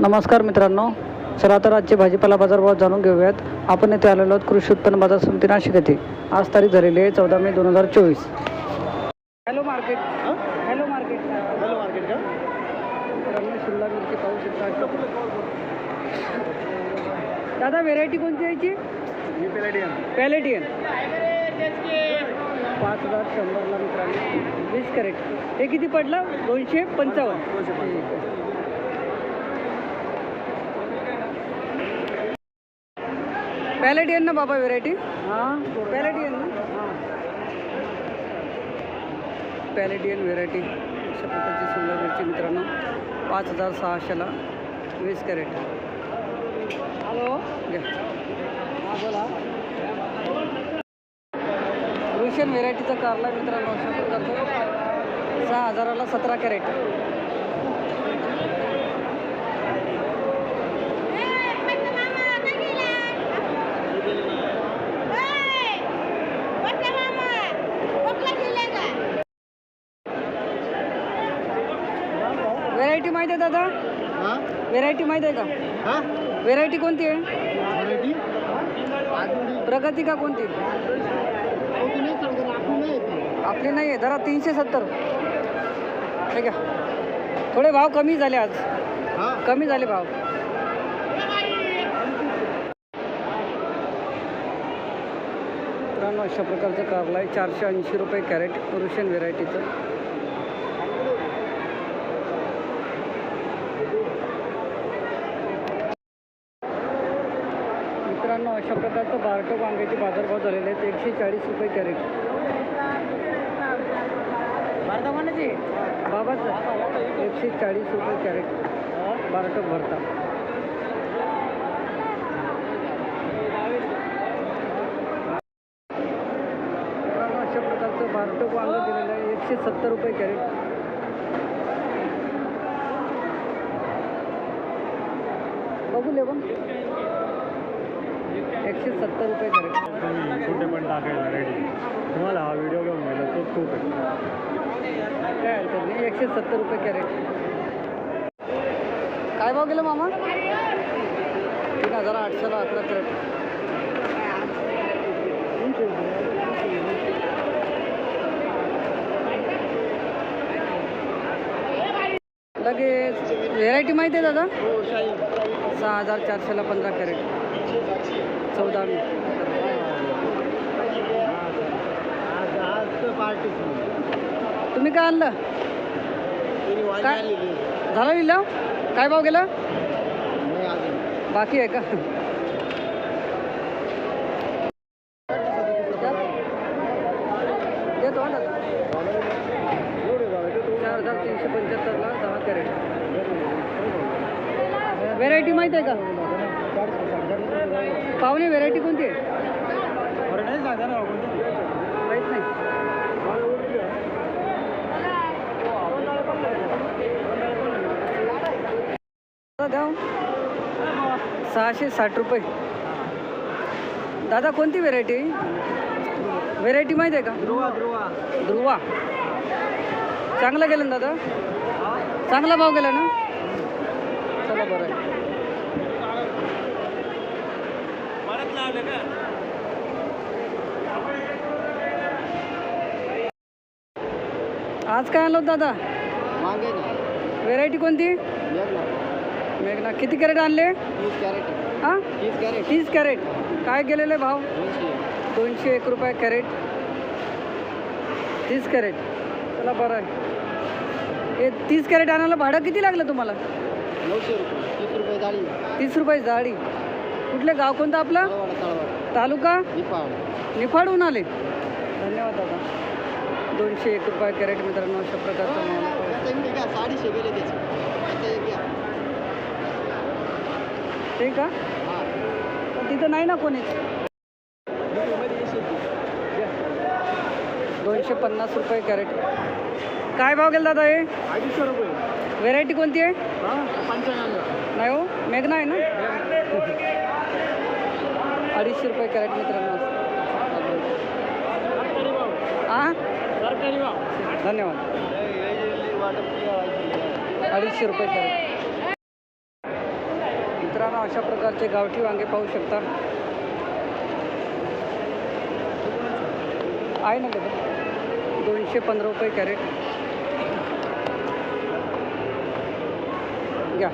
नमस्कार मित्रांनो चला तर आजचे भाजीपाला बाजारभाव जाणून घेऊयात. आपण येथे आलेलो आहोत कृषी उत्पन्न बाजार समिती नाशिक येथे. आज तारीख झालेली आहे चौदा मे दोन हजार चोवीस. Hello market. Hello market. Hello market का? मित्रांनो शिमला मिरची पाहू शकता दादा व्हेरायटी कोणती यायची? पॅलेटियन पाच हजार शंभरला मित्रांनो. वीस कॅरेट हे किती पडलं? दोनशे पंचावन्न. आहे. पॅलेटियन ना बाबा व्हेरायटी हां? पॅलेटियन ना? पॅलेटियन व्हेरायटी अशा प्रकारची शिमला मिरची मित्रांनो. पाच हजार सहाशेला वीस कॅरेट. हॅलो? हां बोला. रुशियन व्हेरायटीचा कारला मित्रांनो अशा प्रकारचं. सहा हजाराला सतरा कॅरेट. व्हेरायटी माहीत आहे दादा? हां? व्हेरायटी माहीत आहे का? हां? व्हेरायटी कोणती आहे? व्हरायटी प्रगती का कोणती? नाही सांगतो आपण नाही येते आपली नाही आहे जरा तीनशे सत्तर. ठीक आहे थोडे भाव कमी झाले आज. हां? कमी झाले भाव. मित्रांनो अशा प्रकारचं कारला आहे. चारशे ऐंशी रुपये कॅरेट रुशियन व्हेरायटीचं मित्रांनो अशा प्रकारचं बारटो वांग्याचे बाजारभाव झालेले आहेत. एकशे चाळीस रुपये कॅरेट. बाबाच. एकशे चाळीस रुपये कॅरेट. बारटो भरता. मित्रांनो, अशा प्रकारचं बारटो वांगं दिलेलं आहे. एकशे सत्तर रुपये कॅरेट. बघू एकशे सत्तर रुपये तुम्ही कुठे पण टाकायला रेडी तुम्हाला हा व्हिडिओ घेऊन गेला तोच खूप आहे. काय हरकत नाही एकशे सत्तर रुपये कॅरेट. काय भाव गेलं मामा? तीन हजार आठशेला अकरा कॅरेट. लगेच व्हेरायटी माहिती आहे दादा? सहा हजार चारशेला पंधरा कॅरेट. चौदा आज आज तुम्ही काय आणलं? काय? झालं लिहिलं? काय भाव गेला? बाकी आहे का देतो हा दादा. चार हजार तीनशे पंच्याहत्तरला दहा कॅरेट व्हेरायटी माहिती आहे का पाहुणे व्हेरायटी कोणती आहे नाही सांगा ना माहीत नाही दादा द्या हो. सहाशे साठ रुपये. दादा कोणती व्हेरायटी व्हेरायटी माहिती आहे का? ध्रुवा ध्रुवा. ध्रुवा. चांगला गेलं ना दादा? चांगला भाव गेला ना? चला बरं. आहे आज काय आलो दादा? व्हेरायटी कोणती? मेघना किती कॅरेट आणले? तीस कॅरेट. हां? तीस कॅरेट. तीस कॅरेट. काय गेलेले भाव? दोनशे. एक रुपये कॅरेट. तीस कॅरेट. चला बरं आहे. हे तीस कॅरेट आणायला भाडं किती लागलं तुम्हाला? नऊशे रुपये. तीस रुपये जाळी. तीस रुपये जाळी. कुठले गाव कोणतं आपलं? तालुका? निपाड निफाडहून आले. धन्यवाद दादा. दोनशे एक रुपये कॅरेट मित्रांनो अशा प्रकारचं साडीशे गेले त्याचे त्याचं एक घ्या ते का? हां तिथं नाही ना कोणीच? दोनशे पन्नास रुपये कॅरेट. काय भाव गेला दादा हे? अडीचशे रुपये. व्हेरायटी कोणती आहे? हां नाही हो मेघना आहे ना? अडीचशे रुपये कॅरेट मित्रांनो. हां धन्यवाद. अडीचशे रुपये कॅरेट. मित्रांनो अशा प्रकारचे गावठी वांगे पाहू शकता. आहे ना बघा. दोनशे पंधरा रुपये कॅरेट. घ्या.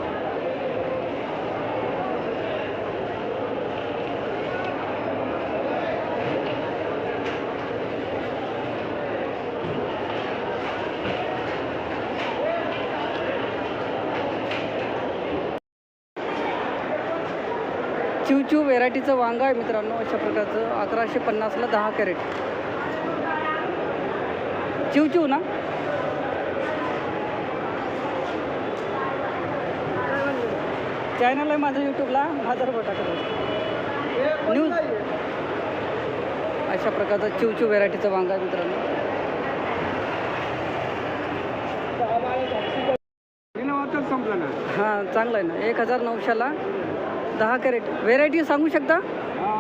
चिवचिव व्हेरायटीचं वांगा आहे मित्रांनो अशा प्रकारचं. अकराशे पन्नासला दहा कॅरेट. चिवचिव ना? चॅनल आहे माझं यूट्यूबला हजार टाकत न्यूज अशा प्रकारचं चिवचिव व्हेरायटीचं वांगा आहे मित्रांनो. संपलं ना हां चांगलं आहे ना. एक हजार नऊशेला दहा कॅरेट. व्हेरायटी सांगू शकता? हा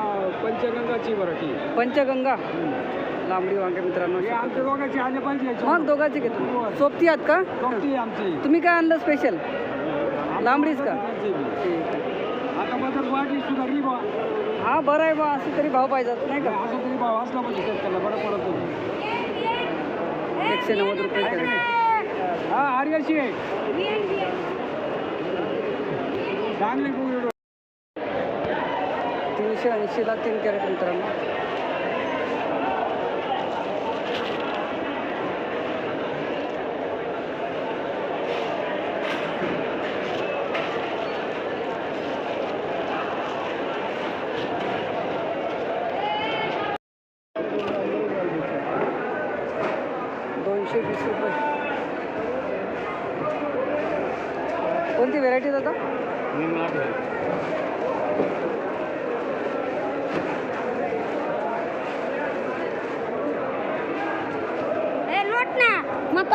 पंचगंगाची वराठी पंचगंगा. लांबडी वांगे मित्रांनो. हे आमच्या दोघांची आले पाहिजे मग दोघांचे घेतो सोबती आहात का? आमची. तुम्ही काय आणलं स्पेशल लांबडीच का? आता बदल वाढली सुधारली बा हा बरं आहे बा असं तरी भाव पाहिजेत नाही का? असं तरी भाव असला पाहिजे शेतकऱ्याला. बरं पडत होतं. एकशे नव्वद रुपये कॅरेट. हा आर्याची आहे. चांगली तीनशे ऐंशीला तीन कॅरेट मित्रांनो दोनशे वीस रुपये कोणती व्हेरायटी दादा ए लोट ना मग तो माझा ना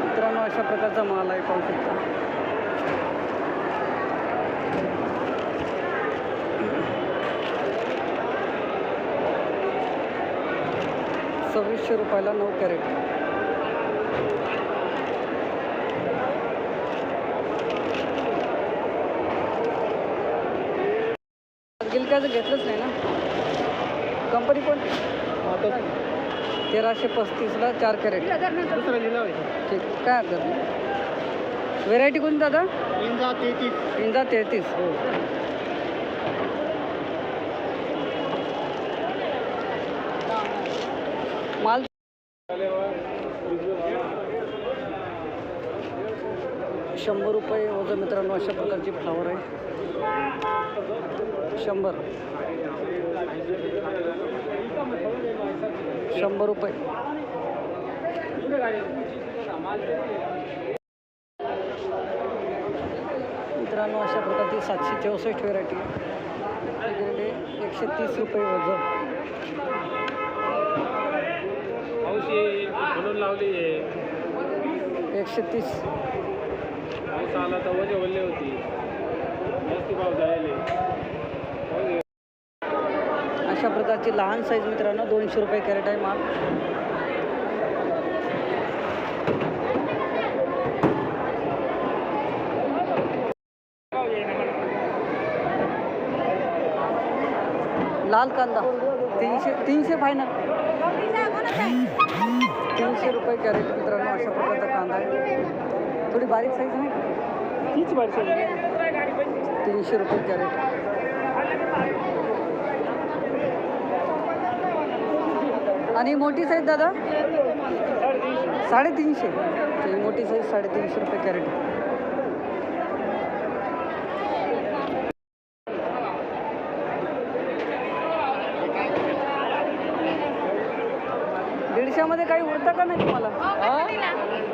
मित्रांनो अशा प्रकारचा माल आहे पाहू शकता सव्वीसशे रुपयाला नऊ कॅरेट. गिलक्याचं घेतलंच नाही ना? कंपनी कोणती? तेराशे पस्तीसला चार कॅरेट. ठीक. काय हरकत नाही व्हेरायटी कोणती दादा? तीनचा तेहतीस. तीनदा तेहतीस. हो. माल शंभर रुपये वजन मित्रांनो अशा प्रकारची फ्लावर आहे. शंभर. शंभर रुपये. मित्रांनो अशा प्रकारची सातशे चौसष्ट व्हेरायटी एकशे तीस रुपये वजन. पाऊस लावली एकशे तीस. पाऊस आला तर वजे होती. जास्ती भाव जायले अशा प्रकारची लहान साईज मित्रांनो दोनशे रुपये कॅरेट आहे माल. लाल कांदा तीनशे तीनशे फायनल तीनशे रुपये कॅरेट मित्रांनो अशा प्रकारचा कांदा आहे. थोडी बारीक साईज नाही? तीच वर्ष तीनशे रुपये कॅरेट. आणि मोठी साईज दादा? साडेतीनशे. ही मोठी साईज साडेतीनशे रुपये कॅरेट दीडशेमध्ये काही उरतं का नाही तुम्हाला?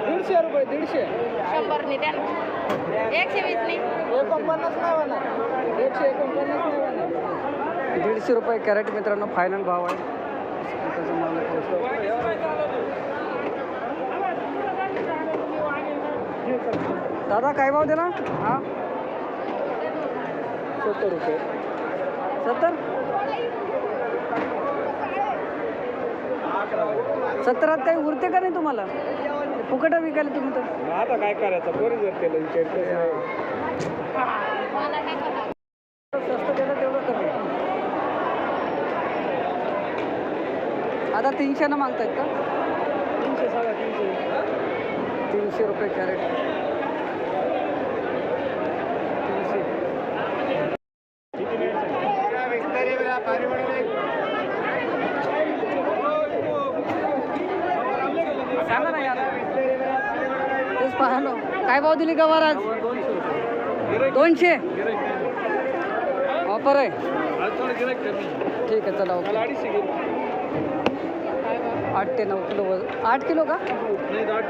दीडशे रुपये दीडशे. शंभर नि द्या ना. एकशे वीस नि एकोणपन्नास नाही एकशे एकोणपन्नास नाही दीडशे रुपये कॅरेट मित्रांनो फायनल भाव आहे. दादा काय भाव दिला? हा. सत्तर रुपये. सत्तर? सत्तरात काही उरते का नाही तुम्हाला? फुकट विकायला तुम्ही तर. आता काय करायचं? कोणी जर केलं विचार स्वस्त दिलं तेवढं कमी आता तीनशेनं मागतायत का? तीनशे साडे तीनशे. तीनशे रुपये कॅरेट. तीनशे. सांगा ना यार. तेच पाहलो काय भाव दिली गवार आज? दोनशे. ऑफर आहे. ठीक आहे चला ओके. आठ ते नऊ किलो वजन. आठ किलो का? नाही दहा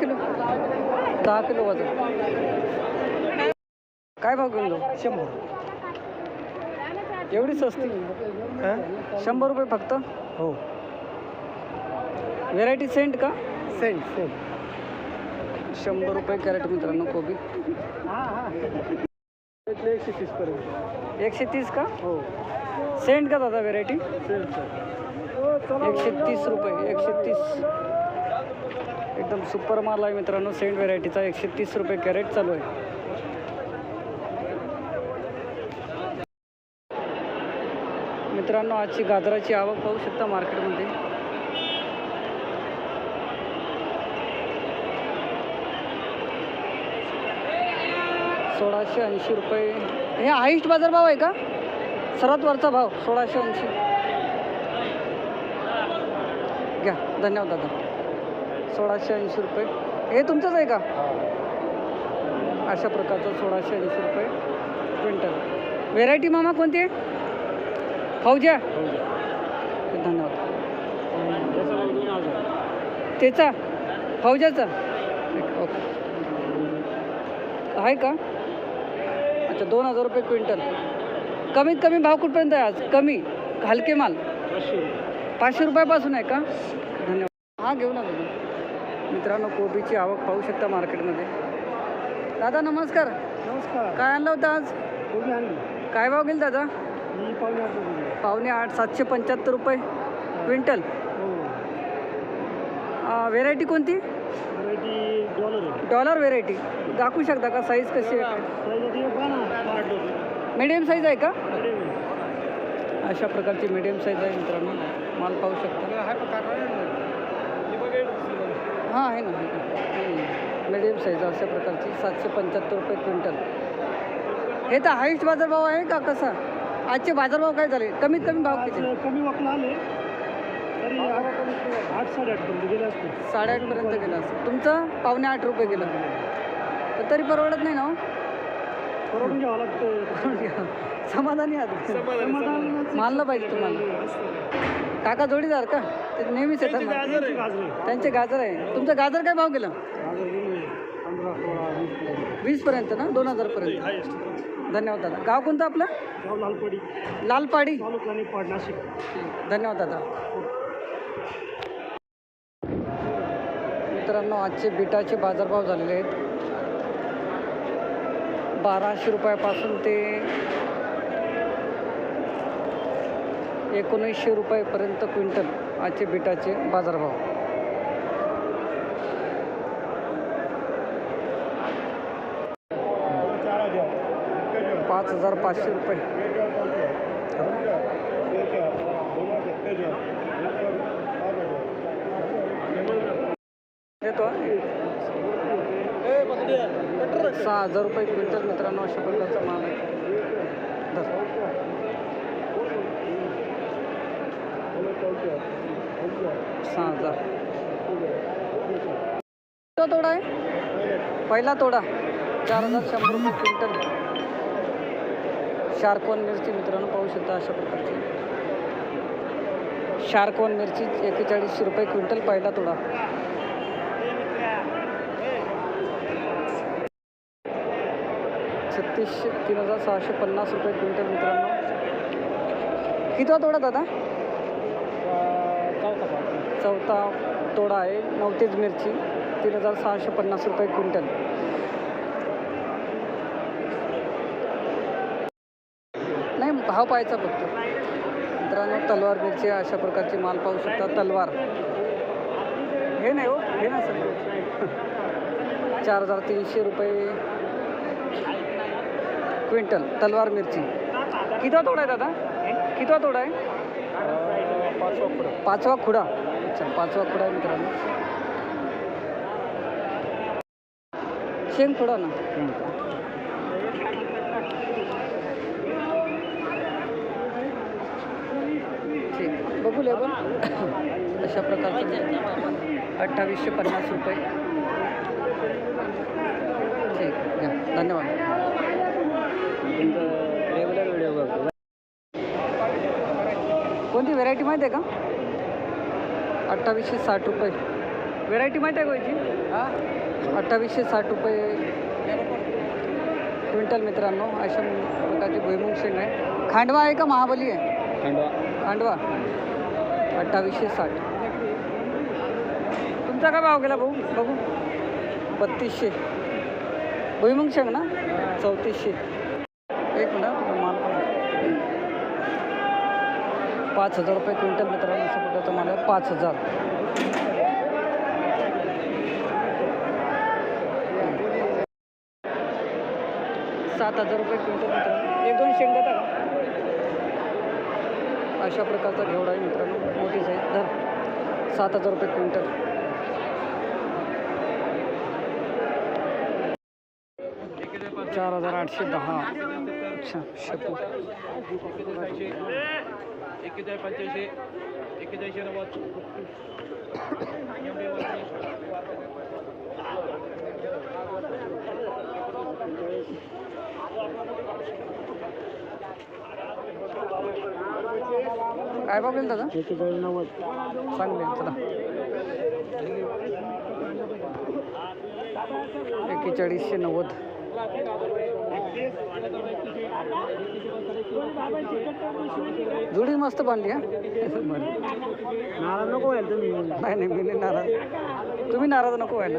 किलो दहा किलो? वजन. काय भाव घेऊन जाऊ? शंभर. एवढी स्वस्ती शंभर रुपये फक्त? हो. व्हेरायटी सेंट का? सेंट सेंट शंभर रुपये कॅरेट मित्रांनो कोबी. एकशे तीस पर्यंत. एकशे तीस का? हो. सेंट का दादा व्हेरायटी सेंट सर एकशे तीस रुपये एकशे तीस. एकदम सुपर माल आहे मित्रांनो सेंट व्हेरायटीचा एकशे तीस रुपये कॅरेट चालू आहे. मित्रांनो आजची गाजराची आवक पाहू शकता मार्केटमध्ये. सोळाशे ऐंशी रुपये. हे हाईस्ट बाजार भाव आहे का? सर्वात वरचा भाव सोळाशे ऐंशी घ्या धन्यवाद दादा. सोळाशे ऐंशी रुपये. हे तुमचंच आहे का? अशा प्रकारचं सोळाशे ऐंशी रुपये क्विंटल. व्हेरायटी मामा कोणती आहे? फौजा धन्यवाद. त्याचा? फौजाचा ओके. आहे का? अच्छा दोन हजार रुपये क्विंटल. कमीत कमी भाव कुठपर्यंत आहे आज? कमी हलके माल. पाचशे रुपयापासून आहे का? हा घेऊ ना तुम्ही मित्रांनो कोबीची आवक पाहू शकता मार्केटमध्ये. दादा नमस्कार. नमस्कार. काय आणलं होतं आज? कोणी आणली. काय भाव गेल दादा? मी पाहुणे आठ रुपये पावणे आठ सातशे पंच्याहत्तर रुपये. क्विंटल. हो. व्हेरायटी कोणती? व्हरायटी डॉलर डॉलर व्हेरायटी दाखवू शकता का? साईज कशी आहे? मीडियम साईज आहे का? अशा प्रकारची मीडियम साईज आहे मित्रांनो. माल पाहू शकता. हां आहे ना. मीडियम साईज अशा प्रकारची सातशे पंच्याहत्तर रुपये क्विंटल. हे तर हाईस्ट बाजारभाव आहे का कसा? आजचे बाजारभाव काय झाले? कमीत कमी भाव किती? कमी वाकला आले. तरी आठ साडेआठ पर्यंत गेले असते. साडेआठपर्यंत गेलं असं तुमचं? पावणे आठ रुपये गेलं तर तरी परवडत नाही ना हो? परवडून घ्यावं लागतं. समाधानी आहात. समाधान मानलं पाहिजे तुम्हाला. काका जोडीदार का? ते नेहमीच येतात ना. गाजर गाजर त्यांचे गाजर आहे. तुमचं गाजर काय भाव गेलं? गाजर गेले पंधरा सोळा वीस वीसपर्यंत ना दोन हजारपर्यंत हायस्ट धन्यवाद दादा. गाव कोणतं आपलं? गाव लालपडी. लालपाडी. तालुका निपाड नाशिक. धन्यवाद दादा. मित्रांनो आजचे बिटाचे बाजारभाव झालेले आहेत. बाराशे रुपयापासून ते एकोणीसशे रुपयेपर्यंत क्विंटल आजचे बिटाचे बाजारभाव. पाच हजार पाचशे रुपये. येतो सहा हजार रुपये क्विंटल मित्रांनो अशा प्रकारचा माल आहे धर. सहा हजार तो तोडा आहे. पहिला तोडा. चार हजार शंभर रुपये क्विंटल. शार्कोन मिरची मित्रांनो पाहू शकता अशा प्रकारची. शार्कोन मिरची एकेचाळीसशे रुपये क्विंटल पहिला तोडा. छत्तीसशे तीन हजार सहाशे पन्नास रुपये क्विंटल मित्रांनो. किती तोडा दादा? चौथा तोडा आहे. नवतीच मिरची तीन हजार सहाशे पन्नास रुपये क्विंटल. नाही भाव पाहायचा फक्त. मित्रांनो तलवार मिरची अशा प्रकारची माल पाहू शकता. तलवार. हे नाही हो हे ना सर. चार हजार तीनशे रुपये क्विंटल तलवार मिरची. कितवा तोडा आहे दादा? कितवा तोडा आहे? पाचवा खुडा. अच्छा पाचवा आहे मित्रांनो. शेंग खुडा ना. ठीक बघू लेबल अशा प्रकारचं. अठ्ठावीसशे पन्नास रुपये. ठीक घ्या. धन्यवाद. रेग्युलर व्हिडिओ बघतो कोणती व्हेरायटी माहिती आहे का? अठ्ठावीसशे साठ रुपये. व्हेरायटी माहिती आहे का याची? हां? अठ्ठावीसशे साठ रुपये. क्विंटल मित्रांनो अशा प्रकारची भुईमुंग शेंग आहे. खांडवा आहे का? महाबली आहे? खंडवा. खांडवा. अठ्ठावीसशे साठ. तुमचा काय भाव गेला भाऊ? बघू. बत्तीसशे. भुईमुंग शेंग ना? चौतीसशे. एक मिनिट माल पण. पाच हजार रुपये क्विंटल मित्रांनो अशा प्रकारचा माल पाच हजार. सात हजार रुपये क्विंटल मित्रांनो. एक दोन शेंग देता का? अशा प्रकारचा घेवडा आहे मित्रांनो. मोठी साईज धर. सात हजार रुपये क्विंटल. चार हजार आठशे दहा. अच्छा शेपू एक्केचाळीस पंच्याऐंशी एक्केचाळीसशे नव्वद काय बघेल दादा? एक्केचाळीस नव्वद चांगले चला. एक्केचाळीसशे नव्वद. जुडी मस्त बांधली हा? नाराज नको व्हायला तुम्ही. नाही नाही मी नाही नाराज. तुम्ही नाराज नको व्हायला.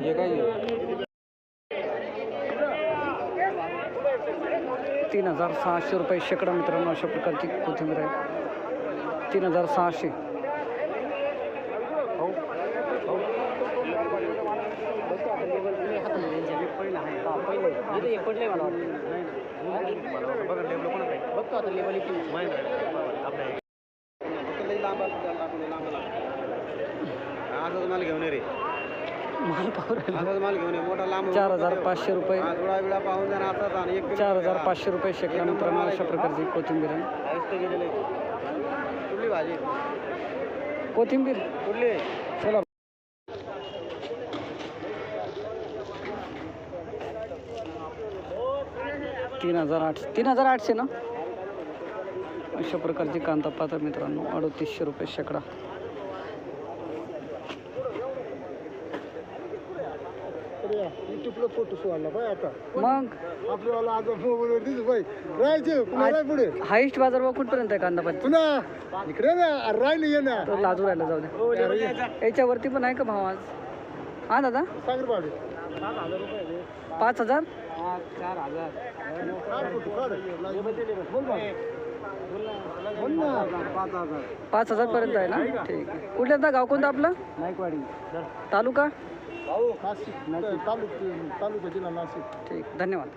तीन हजार सहाशे रुपये शेकडा मित्रांनो अशा प्रकारची कोथिंबीर आहे. तीन हजार सहाशे. आजच माल घेऊन ये रे. माल. आजच माल घेऊन ये मोठा लांब चार हजार पाचशे रुपये. हा, जुळा बिळा पाहून जरा आता आणि एक चार हजार पाचशे रुपये शेकडा मित्रांनो अशा प्रकारची कोथिंबीर आहे. कुठली भाजी? कोथिंबीर. कुठली? चला. तीन हजार आठ तीन हजार आठशे ना? अशा प्रकारची कांदा पात्र मित्रांनो अडतीसशे रुपये शेकडा. मग? हायस्ट बाजारभाव कुठपर्यंत आहे कांदा पात्र पुन्हा इकडे ना राहिले ये ना. तो लाजू राहिला जाऊ द्या याच्यावरती पण आहे का भाव आज? हा दादा? पाच हजार? चार हजार. पाच हजार पर्यंत आहे ना? ठीक आहे. कुठल्या गाव कोणतं आपलं? नाईकवाडी. तालुका? नाशिक तालुक तालुका जिल्हा नाशिक. ठीक धन्यवाद.